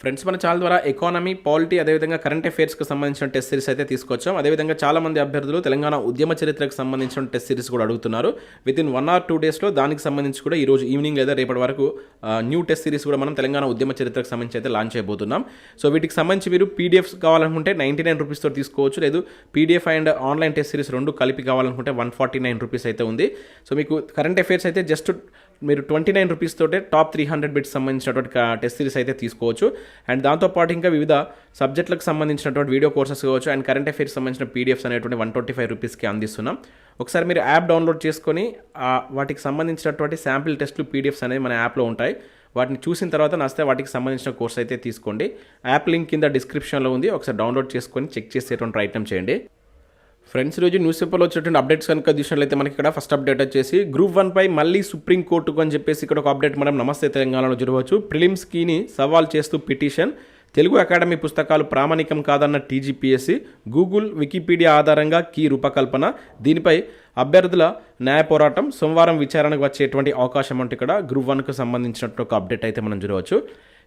Friends మన channel ద్వారా economy polity అదేవిధంగా కరెంట్ అఫైర్స్కి సంబంధించిన టెస్ట్ సిరీస్ అయితే తీసుకొచ్చాం. అదేవిధంగా చాలా మంది అభ్యర్థులు తెలంగాణ ఉద్యమ చరిత్రకు సంబంధించిన టెస్ట్ సిరీస్ కూడా అడుగుతున్నారు. Within one or two డేస్లో దానికి సంబంధించి కూడా ఈరోజు ఈవినింగ్ లేదా రేపటి వరకు న్యూ టెస్ట్ సిరీస్ కూడా మనం తెలంగాణ ఉద్యమ చరిత్రకు సంబంధించి అయితే లాంచ్ చేయబోతున్నాం. సో వీటికి సంబంధించి మీరు పీడిఎఫ్స్ కావాలనుకుంటే నైంటీ నైన్ రూపీస్తో తీసుకోవచ్చు. లేదు PDF and online test series రెండు కలిపి కావాలనుకుంటే వన్ ఫార్టీ నైన్ రూపీస్ అయితే ఉంది. సో మీకు కరెంట్ అఫైర్స్ అయితే జస్ట్ మీరు ట్వంటీ నైన్ రూపీస్ తోటే టాప్ త్రీ హండ్రెడ్ బిట్స్ సంబంధించినటువంటి టెస్ట్ సిరీస్ అయితే తీసుకోవచ్చు. అండ్ దాంతోపాటు ఇంకా వివిధ సబ్జెక్టులకు సంబంధించినటువంటి వీడియో కోర్సెస్ కావచ్చు అండ్ కరెంట్ అఫైర్స్ సంబంధించిన పీడిఎఫ్స్ అనేటువంటి వన్ ట్వంటీ ఫైవ్ రూపీస్కి అందిస్తున్నాం. ఒకసారి మీరు యాప్ డౌన్లోడ్ చేసుకొని వాటికి సంబంధించినటువంటి శాంపిల్ టెస్ట్లు పీడిఎఫ్స్ అనేది మన యాప్లో ఉంటాయి. వాటిని చూసిన తర్వాత నస్తే వాటికి సంబంధించిన కోర్స్ అయితే తీసుకోండి. యాప్ లింక్ కింద డిస్క్రిప్షన్లో ఉంది. ఒకసారి డౌన్లోడ్ చేసుకొని చెక్ చేసేటువంటి ప్రయత్నం చేయండి. ఫ్రెండ్స్ రోజు న్యూస్ పేపర్లో వచ్చేటువంటి అప్డేట్స్ కనుక చూసినట్లయితే మనకి ఇక్కడ ఫస్ట్ అప్డేట్ వచ్చేసి గ్రూప్ వన్ పై మళ్ళీ సుప్రీంకోర్టుకు అని చెప్పేసి ఇక్కడ ఒక అప్డేట్ మనం నమస్తే తెలంగాణలో జరగవచ్చు ప్రిలిమ్స్ కీని సవాల్ చేస్తూ పిటిషన్ తెలుగు అకాడమీ పుస్తకాలు ప్రామాణికం కాదన్న టీజీపీఎస్సీ గూగుల్ వికీపీడియా ఆధారంగా కీ రూపకల్పన దీనిపై అభ్యర్థుల న్యాయ పోరాటం సోమవారం విచారణకు వచ్చేటువంటి అవకాశం అంటే ఇక్కడ గ్రూప్ వన్కు సంబంధించినట్టు ఒక అప్డేట్ అయితే మనం చూడవచ్చు.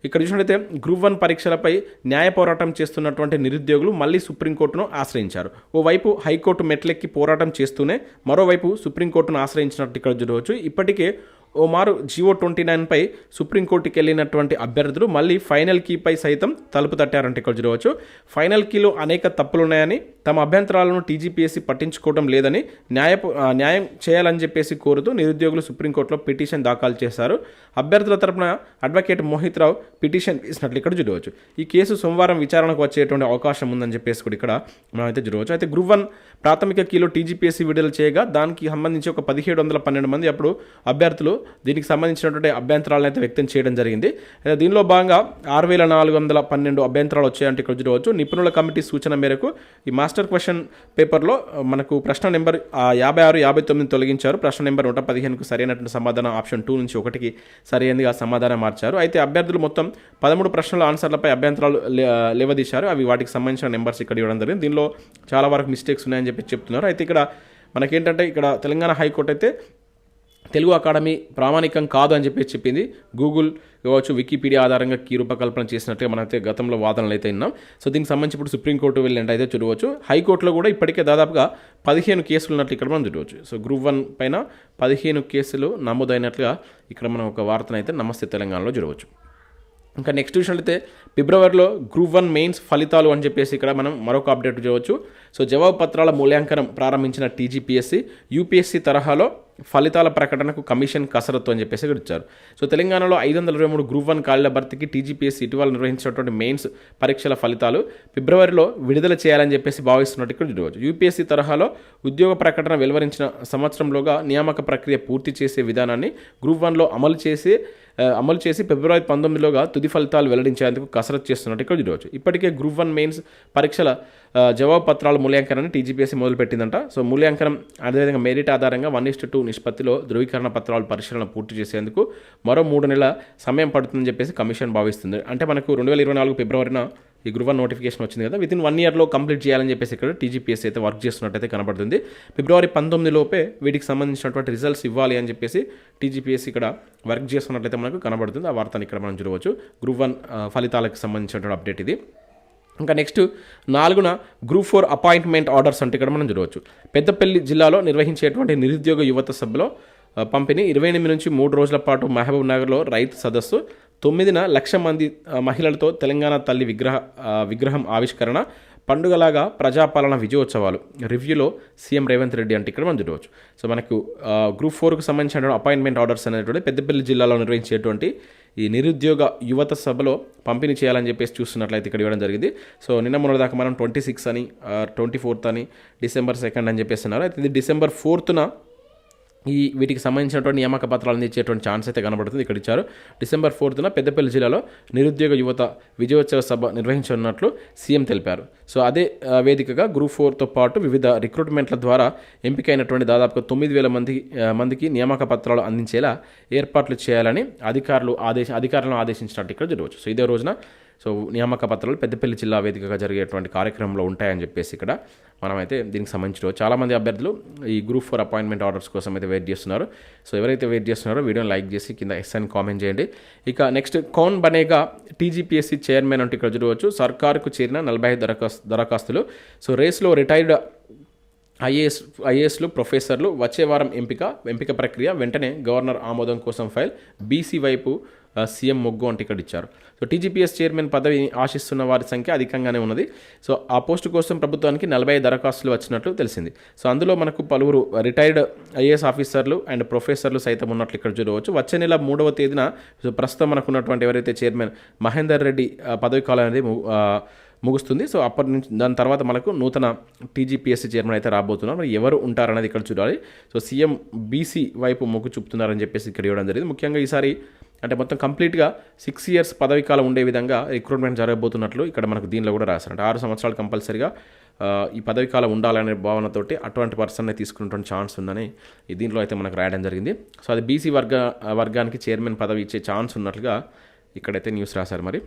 ఇక్కడ చూసినట్లయితే గ్రూప్ వన్ పరీక్షలపై న్యాయ పోరాటం చేస్తున్నటువంటి నిరుద్యోగులు మళ్ళీ సుప్రీంకోర్టును ఆశ్రయించారు. ఓవైపు హైకోర్టు మెట్లెక్కి పోరాటం చేస్తూనే మరోవైపు సుప్రీంకోర్టును ఆశ్రయించినట్టు ఇక్కడ చూడవచ్చు. ఇప్పటికే ఓ మారు జియో ట్వంటీ నైన్పై సుప్రీంకోర్టుకి వెళ్ళినటువంటి అభ్యర్థులు మళ్ళీ ఫైనల్ కీపై సైతం తలుపు తట్టారంటే ఇక్కడ చూడవచ్చు. ఫైనల్ కీలో అనేక తప్పులున్నాయని తమ అభ్యంతరాలను టీజీపీఎస్సీ పట్టించుకోవడం లేదని న్యాయ న్యాయం చేయాలని చెప్పేసి కోరుతూ నిరుద్యోగులు సుప్రీంకోర్టులో పిటిషన్ దాఖలు చేశారు. అభ్యర్థుల తరపున అడ్వకేట్ మోహిత్ రావు పిటిషన్ వేసినట్లు ఇక్కడ చూడవచ్చు. ఈ కేసు సోమవారం విచారణకు వచ్చేటువంటి అవకాశం ఉందని చెప్పేసి కూడా ఇక్కడ మనం అయితే చూడవచ్చు. అయితే గ్రూప్ వన్ ప్రాథమిక కీలో టీజీపీఎస్సీ విడుదల చేయగా దానికి సంబంధించి ఒక పదిహేడు వందల పన్నెండు మంది అప్పుడు అభ్యర్థులు దీనికి సంబంధించినటువంటి అభ్యంతరాలను అయితే వ్యక్తం చేయడం జరిగింది. అయితే దీనిలో భాగంగా ఆరు వేల నాలుగు వందల పన్నెండు అభ్యంతరాలు వచ్చాయంటే ఇక్కడ చూడవచ్చు. నిపుణుల కమిటీ సూచన మేరకు ఈ మాస్టర్ క్వశ్చన్ పేపర్లో మనకు ప్రశ్న నెంబర్ యాభై ఆరు యాభై తొమ్మిది తొలగించారు. ప్రశ్న నెంబర్ నూట పదిహేనుకు సరైనటువంటి సమాధానం ఆప్షన్ టూ నుంచి ఒకటికి సరైనదిగా సమాధానం మార్చారు. అయితే అభ్యర్థులు మొత్తం పదమూడు ప్రశ్నల ఆన్సర్లపై అభ్యంతరాలు లే- లేవదీశారు. అవి వాటికి సంబంధించిన నెంబర్స్ ఇక్కడ ఇవ్వడం జరిగింది. దీనిలో చాలా వరకు మిస్టేక్స్ ఉన్నాయని చెప్పి చెప్తున్నారు. అయితే ఇక్కడ మనకేంటంటే ఇక్కడ తెలంగాణ హైకోర్టు అయితే తెలుగు అకాడమీ ప్రామాణికం కాదు అని చెప్పేసి చెప్పింది. గూగుల్ కావచ్చు వికీపీడియా ఆధారంగా కీ రూపకల్పన చేసినట్టుగా మనమైతే గతంలో వాదనలు అయితే విన్నాం. సో దీనికి సంబంధించి ఇప్పుడు సుప్రీంకోర్టు వెళ్ళినట్టు అయితే చూడవచ్చు. హైకోర్టులో కూడా ఇప్పటికే దాదాపుగా పదిహేను కేసులు ఉన్నట్లు ఇక్కడ మనం చూడవచ్చు. సో గ్రూప్ వన్ పైన పదిహేను కేసులు నమోదైనట్లుగా ఇక్కడ మనం ఒక వార్తనైతే నమస్తే తెలంగాణలో చూడవచ్చు. ఇంకా నెక్స్ట్ చూసినట్లయితే ఫిబ్రవరిలో గ్రూప్ వన్ మెయిన్స్ ఫలితాలు అని చెప్పేసి ఇక్కడ మనం మరొక అప్డేట్ చూడవచ్చు. సో జవాబు పత్రాల మూల్యాంకనం ప్రారంభించిన టీజీపీఎస్సీ యూపీఎస్సీ తరహాలో ఫలితాల ప్రకటనకు కమిషన్ కసరత్తు అని చెప్పేసి ఇచ్చారు సో తెలంగాణలో ఐదు వందల ఇరవై మూడు గ్రూప్ వన్ ఖాళీల భర్తీకి టీజీపీఎస్సీ ఇటీవల నిర్వహించినటువంటి మెయిన్స్ పరీక్షల ఫలితాలు ఫిబ్రవరిలో విడుదల చేయాలని చెప్పేసి భావిస్తున్నట్టు ఇక్కడ చూడవచ్చు యూపీఎస్సీ తరహాలో ఉద్యోగ ప్రకటన వెలువరించిన సంవత్సరంలోగా నియామక ప్రక్రియ పూర్తి చేసే విధానాన్ని గ్రూప్ వన్లో అమలు చేసి అమలు చేసి ఫిబ్రవరి పంతొమ్మిదిలోగా తుది ఫలితాలు వెల్లడించేందుకు కసరత్తు చేస్తున్నట్టు ఇక్కడ చూడవచ్చు ఇప్పటికే గ్రూప్ వన్ మెయిన్స్ పరీక్షల జవాబు పత్రాల మూల్యాంకనాన్ని టీజీపీఎస్సీ మొదలుపెట్టిందంట. సో మూల్యాంకనం అదేవిధంగా మెరిట్ ఆధారంగా వన్ ఇస్టు టూ నిష్పత్తిలో ధృవీకరణ పత్రాల పరిశీలన పూర్తి చేసేందుకు మరో మూడు నెలల సమయం పడుతుందని చెప్పేసి కమిషన్ భావిస్తుంది. అంటే మనకు రెండు వేల ఇరవై నాలుగు ఫిబ్రవరిన ఈ గ్రూప్ వన్ నోటిఫికేషన్ వచ్చింది కదా. వితిన్ వన్ ఇయర్లో కంప్లీట్ చేయాలని చెప్పేసి ఇక్కడ టీజీపీఎస్ అయితే వర్క్ చేస్తున్నట్టయితే కనబడుతుంది. ఫిబ్రవరి పంతొమ్మిది లోపే వీటికి సంబంధించినటువంటి రిజల్ట్స్ ఇవ్వాలి అని చెప్పేసి టీజీపీఎస్ ఇక్కడ వర్క్ చేస్తున్నట్లయితే మనకు కనబడుతుంది. ఆ వార్తను ఇక్కడ మనం చూడవచ్చు. గ్రూప్ వన్ ఫలితాలకు సంబంధించినటువంటి అప్డేట్ ఇది. ఇంకా నెక్స్ట్ నాలుగున గ్రూప్ ఫోర్ అపాయింట్మెంట్ ఆర్డర్స్ అంటే ఇక్కడ మనం చూడవచ్చు. పెద్దపల్లి జిల్లాలో నిర్వహించేటువంటి నిరుద్యోగ యువత సభలో పంపిణీ ఇరవై ఎనిమిది నుంచి మూడు రోజుల పాటు మహబూబ్ నగర్లో రైతు సదస్సు తొమ్మిదిన లక్ష మంది మహిళలతో తెలంగాణ తల్లి విగ్రహ విగ్రహం ఆవిష్కరణ పండుగలాగా ప్రజాపాలన విజయోత్సవాలు. రివ్యూలో సీఎం రేవంత్ రెడ్డి అంటే ఇక్కడ మనం చూడవచ్చు. సో మనకు గ్రూప్ ఫోర్కు సంబంధించిన అపాయింట్మెంట్ ఆర్డర్స్ అనేటువంటి పెద్దపల్లి జిల్లాలో నిర్వహించేటువంటి ఈ నిరుద్యోగ యువత సభలో పంపిణీ చేయాలని చెప్పేసి చూస్తున్నట్లయితే ఇక్కడ ఇవ్వడం జరిగింది. సో నిన్న మొన్న దాకా మనం ట్వంటీ సిక్స్ అని ట్వంటీ ఫోర్త్ అని డిసెంబర్ సెకండ్ అని చెప్పేస్తున్నారు. అయితే ఇది డిసెంబర్ ఫోర్త్న ఈ వీటికి సంబంధించినటువంటి నియామక పత్రాలు అందించేటువంటి ఛాన్స్ అయితే కనబడుతుంది. ఇక్కడ ఇచ్చారు డిసెంబర్ ఫోర్త్న పెద్దపల్లి జిల్లాలో నిరుద్యోగ యువత విజయోత్సవ సభ నిర్వహించనున్నట్లు సీఎం తెలిపారు. సో అదే వేదికగా గ్రూప్ ఫోర్తో పాటు వివిధ రిక్రూట్మెంట్ల ద్వారా ఎంపికైనటువంటి దాదాపుగా తొమ్మిది వేల మంది మందికి నియామక పత్రాలు అందించేలా ఏర్పాట్లు చేయాలని అధికారులు ఆదేశ అధికారులను ఆదేశించినట్టు ఇక్కడ జరగవచ్చు. సో ఇదే రోజున సో నియామక పత్రాలు పెద్దపల్లి జిల్లా వేదికగా జరిగేటువంటి కార్యక్రమంలో ఉంటాయని చెప్పేసి ఇక్కడ మనమైతే దీనికి సంబంధించిన చాలామంది అభ్యర్థులు ఈ గ్రూప్ ఫోర్ అపాయింట్మెంట్ ఆర్డర్స్ కోసం అయితే వెయిట్ చేస్తున్నారు. సో ఎవరైతే వెయిట్ చేస్తున్నారో వీడియోని లైక్ చేసి కింద ఎస్ అని కామెంట్ చేయండి. ఇక నెక్స్ట్ కౌన్ బనేగా టీజీపీఎస్సీ చైర్మన్ అంటే ఇక్కడ చూడవచ్చు. సర్కార్కు చేరిన నలభై ఐదు దరఖాస్తు దరఖాస్తులు. సో రేస్లో రిటైర్డ్ ఐఏఎస్ ఐఏఎస్లు ప్రొఫెసర్లు వచ్చే వారం ఎంపిక ఎంపిక ప్రక్రియ వెంటనే గవర్నర్ ఆమోదం కోసం ఫైల్. బీసీ వైపు సీఎం మొగ్గు అంటే ఇక్కడ ఇచ్చారు. సో టీజీపీఎస్ చైర్మన్ పదవి ఆశిస్తున్న వారి సంఖ్య అధికంగానే ఉన్నది. సో ఆ పోస్టు కోసం ప్రభుత్వానికి నలభై దరఖాస్తులు వచ్చినట్లు తెలిసింది. సో అందులో మనకు పలువురు రిటైర్డ్ ఐఏఎస్ ఆఫీసర్లు అండ్ ప్రొఫెసర్లు సైతం ఉన్నట్లు ఇక్కడ చూడవచ్చు. వచ్చే నెల మూడవ తేదీన సో ప్రస్తుతం మనకు ఉన్నటువంటి ఎవరైతే చైర్మన్ మహేందర్ రెడ్డి పదవి కాలం అనేది ముగుస్తుంది. సో అప్పటి నుంచి దాని తర్వాత మనకు నూతన టీజీపీఎస్సీ చైర్మన్ అయితే రాబోతున్నారు. మరి ఎవరు ఉంటారనేది ఇక్కడ చూడాలి. సో సీఎం బీసీ వైపు మొగ్గు చూపుతున్నారని చెప్పేసి ఇక్కడ ఇవ్వడం జరిగింది. ముఖ్యంగా ఈసారి అంటే మొత్తం కంప్లీట్గా సిక్స్ ఇయర్స్ పదవి కాలం ఉండే విధంగా రిక్రూట్మెంట్ జరగబోతున్నట్లు ఇక్కడ మనకు దీనిలో కూడా రాశారు అంటే ఆరు సంవత్సరాలు కంపల్సరిగా ఈ పదవి కాలం ఉండాలనే భావనతోటి అటువంటి పర్సన్నే తీసుకున్నటువంటి ఛాన్స్ ఉందని దీంట్లో అయితే మనకు రాయడం జరిగింది. సో అది బీసీ వర్గ వర్గానికి చైర్మన్ పదవి ఇచ్చే ఛాన్స్ ఉన్నట్లుగా ఇక్కడైతే న్యూస్ రాశారు మరి.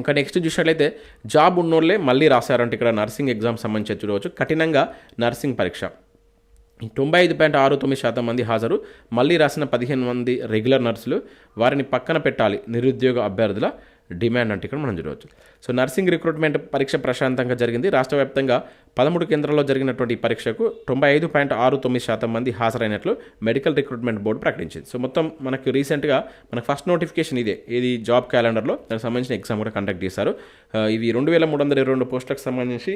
ఇంకా నెక్స్ట్ చూసినట్లయితే జాబ్ ఉన్నోళ్ళే మళ్ళీ రాశారంటే ఇక్కడ నర్సింగ్ ఎగ్జామ్ సంబంధించి చూడవచ్చు. కఠినంగా నర్సింగ్ పరీక్ష. తొంభై ఐదు పాయింట్ ఆరు తొమ్మిది శాతం మంది హాజరు. మళ్ళీ రాసిన పదిహేను మంది రెగ్యులర్ నర్సులు వారిని పక్కన పెట్టాలి నిరుద్యోగ అభ్యర్థుల డిమాండ్ అంటే ఇక్కడ మనం చూడవచ్చు. సో నర్సింగ్ రిక్రూట్మెంట్ పరీక్ష ప్రశాంతంగా జరిగింది. రాష్ట్ర వ్యాప్తంగా పదమూడు కేంద్రాల్లో జరిగినటువంటి ఈ పరీక్షకు తొంభై ఐదు పాయింట్ ఆరు తొమ్మిది శాతం మంది హాజరైనట్లు మెడికల్ రిక్రూట్మెంట్ బోర్డు ప్రకటించింది. సో మొత్తం మనకు రీసెంట్గా మనకు ఫస్ట్ నోటిఫికేషన్ ఇదే. ఇది జాబ్ క్యాలెండర్లో దానికి సంబంధించిన ఎగ్జామ్ కూడా కండక్ట్ చేశారు. ఇవి రెండు వేల మూడు వందల ఇరవై రెండు పోస్టులకు సంబంధించి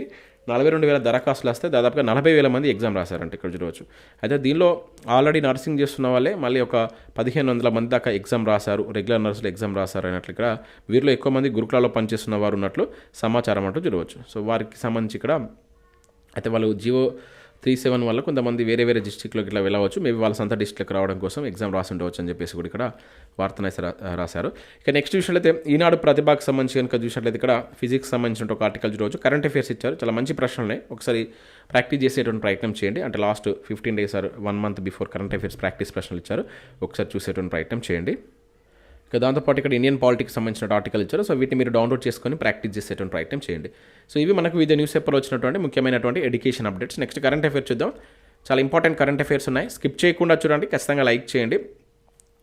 నలభై రెండు వేల దరఖాస్తులు వస్తే దాదాపుగా నలభై వేల మంది ఎగ్జామ్ రాశారంట ఇక్కడ చూడవచ్చు. అయితే దీనిలో ఆల్రెడీ నర్సింగ్ చేస్తున్న వాళ్ళే మళ్ళీ ఒక పదిహేను వందల మంది దాకా ఎగ్జామ్ రాశారు. రెగ్యులర్ నర్సులు ఎగ్జామ్ రాశారు అన్నట్లు ఇక్కడ వీరిలో ఎక్కువ మంది గురుకులాల్లో పనిచేస్తున్న వారు ఉన్నట్లు సమాచారం అంటూ చూడవచ్చు. సో వారికి సంబంధించి ఇక్కడ అయితే వాళ్ళు జియో త్రీ సెవెన్ వల్ల కొంతమంది వేరే వేరే డిస్టిక్లోకి ఇట్లా వెళ్ళవచ్చు. మేబీ వాళ్ళ సొంత డిస్టిక్లోకి రావడం కోసం ఎగ్జామ్ రాసి ఉండవచ్చు అని చెప్పేసి కూడా ఇక్కడ వార్తను రా- రాశారు. ఇక నెక్స్ట్ చూసినట్లయితే ఈనాడు ప్రతిభకు సంబంధించి కనుక చూసినట్లయితే ఇక్కడ ఫిజిక్స్ సంబంధించిన ఒక ఆర్టికల్ చూడవచ్చు. కరెంట్ అఫేర్స్ ఇచ్చారు. చాలా మంచి ప్రశ్నలే. ఒకసారి ప్రాక్టీస్ చేసేటువంటి ప్రయత్నం చేయండి. అంటే last fifteen days or one month before current affairs practice ప్రశ్నలు ఇచ్చారు. ఒకసారి చూసేటువంటి ప్రయత్నం చేయండి. ఇక దాంతోపాటు ఇక్కడ ఇండియన్ పాలిటిక్స్ సంబంధించిన ఆర్టికల్ ఇచ్చారు. సో వీటిని మీరు డౌన్లోడ్ చేసుకొని ప్రాక్టీస్ చేసేటువంటి ప్రయత్నం చేయండి. సో ఇవి మనకు వివిధ న్యూస్ పేపర్లో వచ్చినటువంటి ముఖ్యమైనటువంటి education updates next current affairs చూద్దాం. చాలా ఇంపార్టెంట్ కరెంట్ అఫేర్స్ ఉన్నాయి. స్కిప్ చేయకుండా చూడండి. ఖచ్చితంగా లైక్ చేయండి.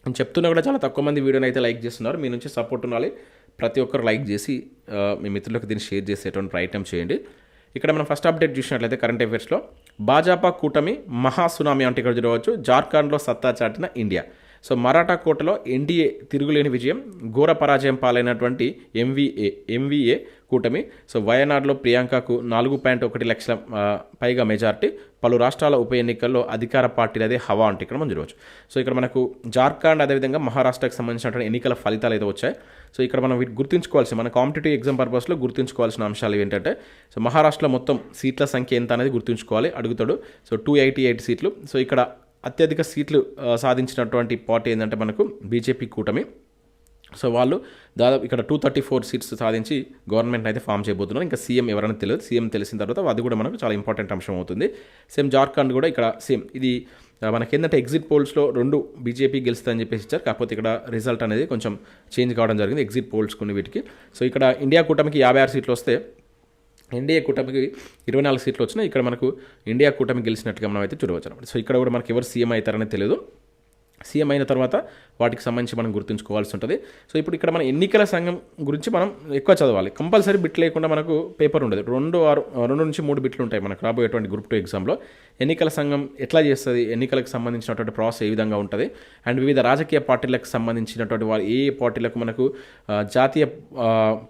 నేను చెప్తున్నా కూడా చాలా తక్కువ మంది వీడియోని అయితే లైక్ చేస్తున్నారు. మీ నుంచి సపోర్ట్ ఉండాలి. ప్రతి ఒక్కరు లైక్ చేసి మీ మిత్రులకు దీన్ని షేర్ చేసేటువంటి ప్రయత్నం చేయండి. ఇక్కడ మనం ఫస్ట్ అప్డేట్ చూసినట్లయితే కరెంట్ అఫేర్స్లో భాజపా కూటమి మహా సునామీ అంటే ఇక్కడ చూడవచ్చు. జార్ఖండ్లో సత్తా చాటిన ఇండియా సో మరాఠా కోటలో ఎన్డీఏ తిరుగులేని విజయం ఘోర పరాజయం పాలైనటువంటి ఎంవీఏ ఎంవీఏ కూటమి. సో వయనాడులో ప్రియాంకకు నాలుగు పాయింట్ ఒకటి లక్షల పైగా మెజార్టీ. పలు రాష్ట్రాల ఉప ఎన్నికల్లో అధికార పార్టీలదే హవా అంటే ఇక్కడ మనం చూడవచ్చు. సో ఇక్కడ మనకు జార్ఖండ్ అదేవిధంగా మహారాష్ట్రకు సంబంధించినటువంటి ఎన్నికల ఫలితాలు అయితే వచ్చాయి. సో ఇక్కడ మనం వీటి మన కాంపిటేటివ్ ఎగ్జామ్ పర్పస్లో గుర్తుంచుకోవాల్సిన అంశాలు ఏంటంటే సో మహారాష్ట్రలో మొత్తం సీట్ల సంఖ్య ఎంత అనేది గుర్తుంచుకోవాలి అడుగుతాడు. సో టూ ఎయిటీ ఎయిట్ సీట్లు. సో ఇక్కడ అత్యధిక సీట్లు సాధించినటువంటి పార్టీ ఏంటంటే మనకు బీజేపీ కూటమి. సో వాళ్ళు దాదాపు ఇక్కడ టూ థర్టీ ఫోర్ సీట్స్ సాధించి గవర్నమెంట్ అయితే ఫామ్ చేయబోతున్నారు. ఇంకా సీఎం ఎవరైనా తెలియదు. సీఎం తెలిసిన తర్వాత అది కూడా మనకు చాలా ఇంపార్టెంట్ అంశం అవుతుంది. సేమ్ జార్ఖండ్ కూడా ఇక్కడ సేమ్ ఇది ఆ, మనకి ఏంటంటే ఎగ్జిట్ పోల్స్లో రెండు బీజేపీ గెలుస్తుందని చెప్పేసి ఇచ్చారు. కాకపోతే ఇక్కడ రిజల్ట్ అనేది కొంచెం చేంజ్ కావడం జరిగింది ఎగ్జిట్ పోల్స్ కొన్ని వీటికి. సో ఇక్కడ ఇండియా కూటమికి యాభై ఆరు సీట్లు వస్తే ఎన్డీఏ కూటమికి ఇరవై నాలుగు సీట్లు వచ్చినాయి ఇక్కడ మనకు ఇండియా కూటమి గెలిచినట్టుగా మనం అయితే చూడవచ్చు అనమాట సో ఇక్కడ కూడా మనకి ఎవరు సీఎం అవుతారని తెలియదు సీఎం అయిన తర్వాత వాటికి సంబంధించి మనం గుర్తుంచుకోవాల్సి ఉంటుంది. సో ఇప్పుడు ఇక్కడ మన ఎన్నికల సంఘం గురించి మనం ఎక్కువ చదవాలి. కంపల్సరీ బిట్ లేకుండా మనకు పేపర్ ఉండదు. రెండు ఆరు రెండు నుంచి మూడు బిట్లు ఉంటాయి మనకు రాబోయేటువంటి గ్రూప్ టూ ఎగ్జామ్లో. ఎన్నికల సంఘం ఎట్లా చేస్తుంది? ఎన్నికలకు సంబంధించినటువంటి ప్రాసెస్ ఏ విధంగా ఉంటుంది? అండ్ వివిధ రాజకీయ పార్టీలకు సంబంధించినటువంటి వారు ఏ పార్టీలకు మనకు జాతీయ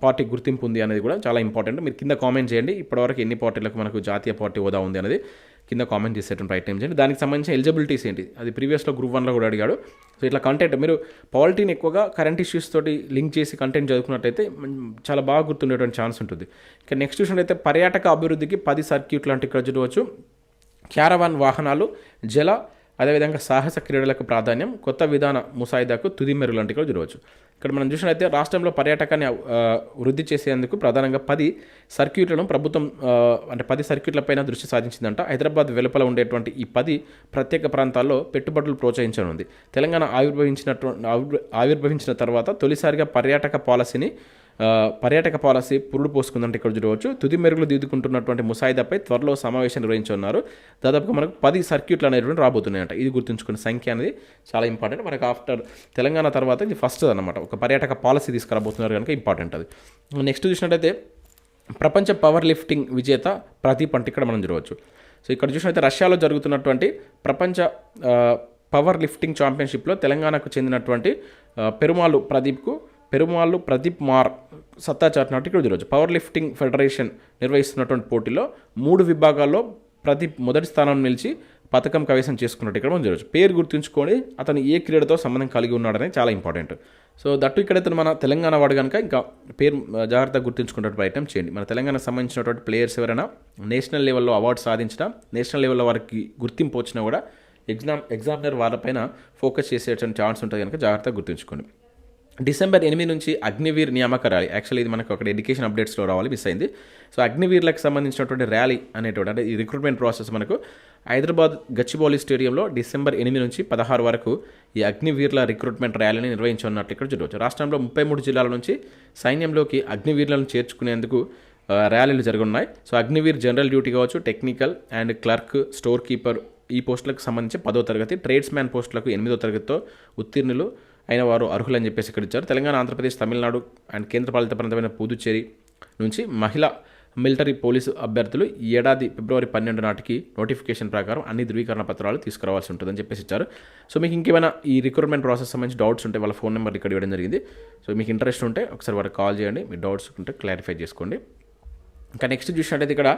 పార్టీ గుర్తింపు ఉంది అనేది కూడా చాలా ఇంపార్టెంట్. మీరు కింద కామెంట్ చేయండి. ఇప్పటివరకు ఎన్ని పార్టీలకు మనకు జాతీయ పార్టీ హోదా ఉంది అనేది. కింద కామెంట్ చేసేటువంటి ప్రయత్నం చేయండి. దానికి సంబంధించిన ఎలిజిబిలిటీస్ ఏంటి? అది ప్రీవియస్లో గ్రూప్ వన్లో కూడా అడిగాడు. సో ఇట్లా కంటెంట్ మీరు పాలిటీని ఎక్కువగా కరెంట్ ఇష్యూస్ తోటి లింక్ చేసి కంటెంట్ చదువుకున్నట్టయితే చాలా బాగా గుర్తుండేటువంటి ఛాన్స్ ఉంటుంది. ఇక నెక్స్ట్ చూసినట్టయితే పర్యాటక అభివృద్ధికి పది సర్క్యూట్ లాంటివి ఇక్కడ చూడవచ్చు. క్యారవాన్ వాహనాలు జల అదేవిధంగా సాహస క్రీడలకు ప్రాధాన్యం కొత్త విధాన ముసాయిదాకు తుది మెరుగు లాంటి కూడా చూడవచ్చు. ఇక్కడ మనం చూసినట్లయితే రాష్ట్రంలో పర్యాటకాన్ని వృద్ధి చేసేందుకు ప్రధానంగా పది సర్క్యూట్లను ప్రభుత్వం అంటే పది సర్క్యూట్లపైన దృష్టి సాధించిందంట. హైదరాబాద్ వెలుపల ఉండేటువంటి ఈ పది ప్రత్యేక ప్రాంతాల్లో పెట్టుబడులు ప్రోత్సహించనుంది. తెలంగాణ ఆవిర్భవించినటువంటి ఆవిర్భవించిన తర్వాత తొలిసారిగా పర్యాటక పాలసీని పర్యాటక పాలసీ పురుడు పోసుకుందంటే ఇక్కడ చూడవచ్చు. తుది మెరుగులు దిద్దుకుంటున్నటువంటి ముసాయిదాపై త్వరలో సమావేశం నిర్వహించున్నారు దాదాపుగా మనకు పది సర్క్యూట్లు అనేటువంటి రాబోతున్నాయంట. ఇది గుర్తుంచుకునే సంఖ్య అనేది చాలా ఇంపార్టెంట్ మనకు ఆఫ్టర్ తెలంగాణ తర్వాత ఇది ఫస్ట్ అనమాట ఒక పర్యాటక పాలసీ తీసుకురాబోతున్నారు కనుక ఇంపార్టెంట్ అది. నెక్స్ట్ చూసినట్టయితే ప్రపంచ పవర్ లిఫ్టింగ్ విజేత ప్రదీప్ అంటే ఇక్కడ మనం చూడవచ్చు. సో ఇక్కడ చూసినట్టయితే రష్యాలో జరుగుతున్నటువంటి ప్రపంచ పవర్ లిఫ్టింగ్ ఛాంపియన్షిప్లో తెలంగాణకు చెందినటువంటి ఆ, ప్రదీప్కు పెరుమాళ్ళు ప్రదీప్ మార్ సత్తా చాటినట్టు ఇక్కడ ఈరోజు పవర్ లిఫ్టింగ్ ఫెడరేషన్ నిర్వహిస్తున్నటువంటి పోటీలో మూడు విభాగాల్లో ప్రదీప్ మొదటి స్థానం నిలిచి పథకం కవేశం చేసుకున్నట్టు ఇక్కడ మనం చూడవచ్చు పేరు గుర్తుంచుకొని అతను ఏ క్రీడతో సంబంధం కలిగి ఉన్నాడనే చాలా ఇంపార్టెంట్. సో దట్టు ఇక్కడైతే మన తెలంగాణ వాడు కనుక ఇంకా పేరు జాగ్రత్తగా గుర్తుంచుకునే ప్రయత్నం చేయండి. మన తెలంగాణకు సంబంధించినటువంటి ప్లేయర్స్ ఎవరైనా నేషనల్ లెవెల్లో అవార్డు సాధించినా నేషనల్ లెవెల్లో వారికి గుర్తింపు వచ్చినా కూడా ఎగ్జామ్ ఎగ్జామినర్ వాళ్ళపైన ఫోకస్ చేసేటువంటి ఛాన్స్ ఉంటుంది కనుక జాగ్రత్తగా గుర్తుంచుకోండి. డిసెంబర్ ఎనిమిది నుంచి అగ్నివీర్ నియామక ర్యాలీ. యాక్చువల్లీ ఇది మనకు అక్కడ ఎడ్యుకేషన్ అప్డేట్స్లో రావాలి మిస్ అయింది. సో అగ్నివీర్లకు సంబంధించినటువంటి ర్యాలీ అనేటువంటి అంటే ఈ రిక్రూట్మెంట్ ప్రాసెస్ మనకు హైదరాబాద్ గచ్చిబౌలి స్టేడియంలో డిసెంబర్ ఎనిమిది నుంచి పదహారు వరకు ఈ అగ్నివీర్ల రిక్రూట్మెంట్ ర్యాలీని నిర్వహించనున్నట్లు ఇక్కడ చూడవచ్చు. రాష్ట్రంలో ముప్పై మూడు జిల్లాల నుంచి సైన్యంలోకి అగ్నివీర్లను చేర్చుకునేందుకు ర్యాలీలు జరగనున్నాయి. సో అగ్నివీర్ జనరల్ డ్యూటీ కావచ్చు technical and clerk storekeeper ఈ పోస్టులకు సంబంధించి పదో తరగతి ట్రేడ్స్ మ్యాన్ పోస్టులకు ఎనిమిదో తరగతితో ఉత్తీర్ణులు అయిన వారు అర్హులని చెప్పేసి ఇక్కడ ఇచ్చారు. తెలంగాణ ఆంధ్రప్రదేశ్ తమిళనాడు అండ్ కేంద్రపాలిత ప్రాంతమైన పుదుచ్చేరి నుంచి మహిళా మిలిటరీ పోలీసు అభ్యర్థులు ఈ ఏడాది ఫిబ్రవరి పన్నెండు నాటికి నోటిఫికేషన్ ప్రకారం అన్ని ధృవీకరణ పత్రాలు తీసుకురావాల్సి ఉంటుందని చెప్పేసి ఇచ్చారు. సో మీకు ఇంకేమైనా ఈ రిక్రూట్మెంట్ ప్రాసెస్ సంబంధించి డౌట్స్ ఉంటే వాళ్ళ ఫోన్ నెంబర్ ఇక్కడ ఇవ్వడం జరిగింది. సో మీకు ఇంట్రెస్ట్ ఉంటే ఒకసారి వారికి కాల్ చేయండి. మీ డౌట్స్ ఉంటే క్లారిఫై చేసుకోండి. ఇంకా నెక్స్ట్ చూసినట్టయితే ఇక్కడ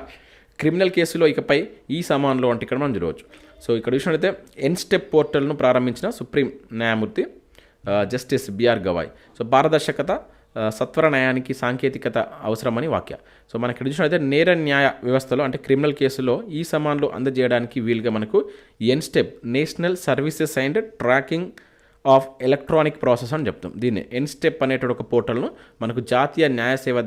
క్రిమినల్ కేసులో ఇకపై ఈ సమాన్లో అంటే ఇక్కడ మనం చూడవచ్చు. సో ఇక్కడ చూసినట్టయితే ఎన్ స్టెప్ పోర్టల్ను ప్రారంభించిన సుప్రీం న్యాయమూర్తి జస్టిస్ బిఆర్ గవాయ్. సో పారదర్శకత సత్వర న్యాయానికి సాంకేతికత అవసరమని వాక్య. సో మనకి చూసినట్లయితే నేర న్యాయ వ్యవస్థలో అంటే క్రిమినల్ కేసులో ఈ సమాన్లు అందజేయడానికి వీలుగా మనకు N step national services and tracking of electronic process అని చెప్తాం. దీన్ని ఎన్ స్టెప్ అనేటువంటి ఒక పోర్టల్ను మనకు జాతీయ న్యాయ సేవ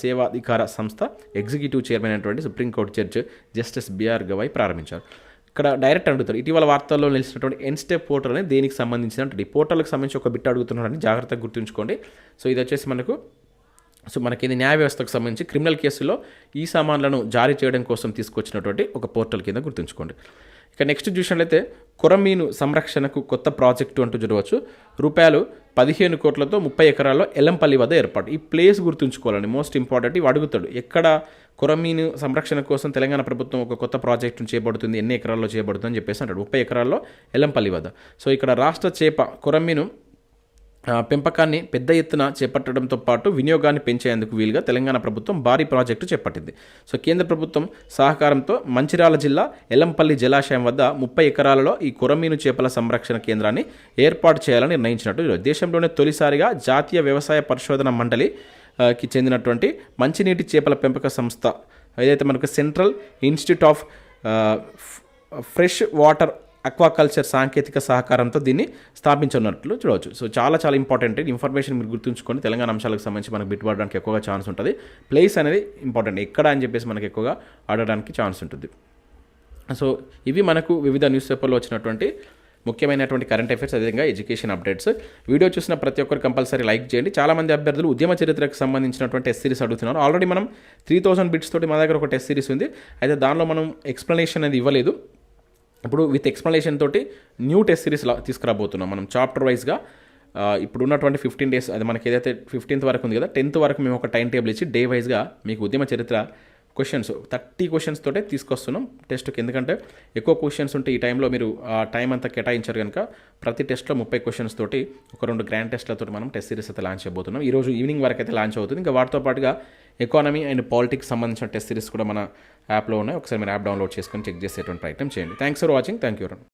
సేవాధికార సంస్థ ఎగ్జిక్యూటివ్ చైర్మన్ అయినటువంటి supreme court judge justice BR Gavai ప్రారంభించారు. ఇక్కడ డైరెక్ట్ అడుగుతారు ఇటీవల వార్తల్లో నిలిచినటువంటి ఎన్స్టెప్ పోర్టల్ అనేది దేనికి సంబంధించినటువంటి పోర్టల్కి సంబంధించి ఒక బిట్ అడుగుతున్నారని జాగ్రత్తగా గుర్తుంచుకోండి. సో ఇది వచ్చేసి మనకు సో మనకి ఇది న్యాయ వ్యవస్థకు సంబంధించి క్రిమినల్ కేసులో ఈ సామాన్లను జారీ చేయడం కోసం తీసుకొచ్చినటువంటి ఒక పోర్టల్ కింద గుర్తుంచుకోండి. ఇక నెక్స్ట్ చూసినట్లయితే కొరమీను సంరక్షణకు కొత్త ప్రాజెక్టు అంటూ చూడవచ్చు. రూపాయలు పదిహేను కోట్లతో ముప్పై ఎకరాల్లో ఎల్లంపల్లి వద్ద ఏర్పాటు. ఈ ప్లేస్ గుర్తుంచుకోవాలని మోస్ట్ ఇంపార్టెంట్ ఇవి అడుగుతాడు. ఎక్కడ కొరమీను సంరక్షణ కోసం తెలంగాణ ప్రభుత్వం ఒక కొత్త ప్రాజెక్టును చేపడుతుంది ఎన్ని ఎకరాల్లో చేయబడుతుంది అని చెప్పేసి అంటాడు. ముప్పై ఎకరాల్లో ఎల్లంపల్లి వద్ద. సో ఇక్కడ రాష్ట్ర చేప కొరమీను పెంపకాన్ని పెద్ద ఎత్తున చేపట్టడంతో పాటు వినియోగాన్ని పెంచేందుకు వీలుగా తెలంగాణ ప్రభుత్వం భారీ ప్రాజెక్టు చేపట్టింది. సో కేంద్ర ప్రభుత్వం సహకారంతో మంచిర్యాల జిల్లా ఎల్లంపల్లి జలాశయం వద్ద ముప్పై ఎకరాలలో ఈ కొరమీను చేపల సంరక్షణ కేంద్రాన్ని ఏర్పాటు చేయాలని నిర్ణయించినట్టు ఈరోజు దేశంలోనే తొలిసారిగా జాతీయ వ్యవసాయ పరిశోధన మండలికి చెందినటువంటి మంచినీటి చేపల పెంపక సంస్థ ఏదైతే మనకు central institute of fresh water aquaculture సాంకేతిక సహకారంతో దీన్ని స్థాపించున్నట్లు చూడవచ్చు. సో చాలా చాలా ఇంపార్టెంట్ ఇన్ఫర్మేషన్ మీరు గుర్తుంచుకొని తెలంగాణ అంశాలకు సంబంధించి మనకు బిట్ పడడానికి ఎక్కువగా ఛాన్స్ ఉంటుంది. ప్లేస్ అనేది ఇంపార్టెంట్. ఎక్కడ అని చెప్పేసి మనకి ఎక్కువగా ఆడడానికి ఛాన్స్ ఉంటుంది. సో ఇవి మనకు వివిధ న్యూస్ పేపర్లో వచ్చినటువంటి ముఖ్యమైనటువంటి కరెంట్ అఫైర్స్ అదేవిధంగా ఎడ్యుకేషన్ అప్డేట్స్ వీడియో చూసిన ప్రతి ఒక్కరు కంపల్సరీ లైక్ చేయండి. చాలామంది అభ్యర్థులు ఉద్యమ చరిత్రకు సంబంధించినటువంటి టెస్ట్ సిరీస్ అడుగుతున్నారు. ఆల్రెడీ మనం త్రీ థౌసండ్ బిట్స్ తోటి మా దగ్గర ఒక టెస్ట్ సిరీస్ ఉంది. అయితే దానిలో మనం ఎక్స్ప్లెనేషన్ అనేది ఇవ్వలేదు. ఇప్పుడు విత్ ఎక్స్ప్లెనేషన్ తోటి న్యూ టెస్ట్ సిరీస్ తీసుకురాబోతున్నాం మనం చాప్టర్ వైజ్గా ఇప్పుడు ఉన్నటువంటి ఫిఫ్టీన్ డేస్ అది మనకి ఏదైతే ఫిఫ్టీన్త్ వరకు ఉంది కదా టెన్త్ వరకు మేము ఒక టైం టేబుల్ ఇచ్చి డే వైజ్గా మీకు ఉద్యమ చరిత్ర క్వశ్చన్స్ థర్టీ క్వశ్చన్స్ తోటే తీసుకొస్తున్నాం టెస్ట్కి ఎందుకంటే ఎక్కువ క్వశ్చన్స్ ఉంటే ఈ టైంలో మీరు ఆ టైం అంతా కేటాయించారు కనుక ప్రతి టెస్ట్లో ముప్పై క్వశ్చన్స్ తోటి ఒక రెండు గ్రాండ్ టెస్ట్లతో మనం టెస్ట్ సిరీస్ అయితే లాంచ్ అయిపోతున్నాం ఈ రోజు ఈవినింగ్ వరకు అయితే లాంచ్ అవుతుంది. ఇంకా వాటితో పాటుగా ఎకానమీ అండ్ పాలిటిక్స్ సంబంధించిన టెస్ట్ సిరీస్ కూడా మన యాప్లో ఉన్నాయి. ఒకసారి మీరు యాప్ డౌన్లోడ్ చేసుకొని చెక్ చేసేటువంటి ప్రయత్నం చేయండి. Thanks for watching thank you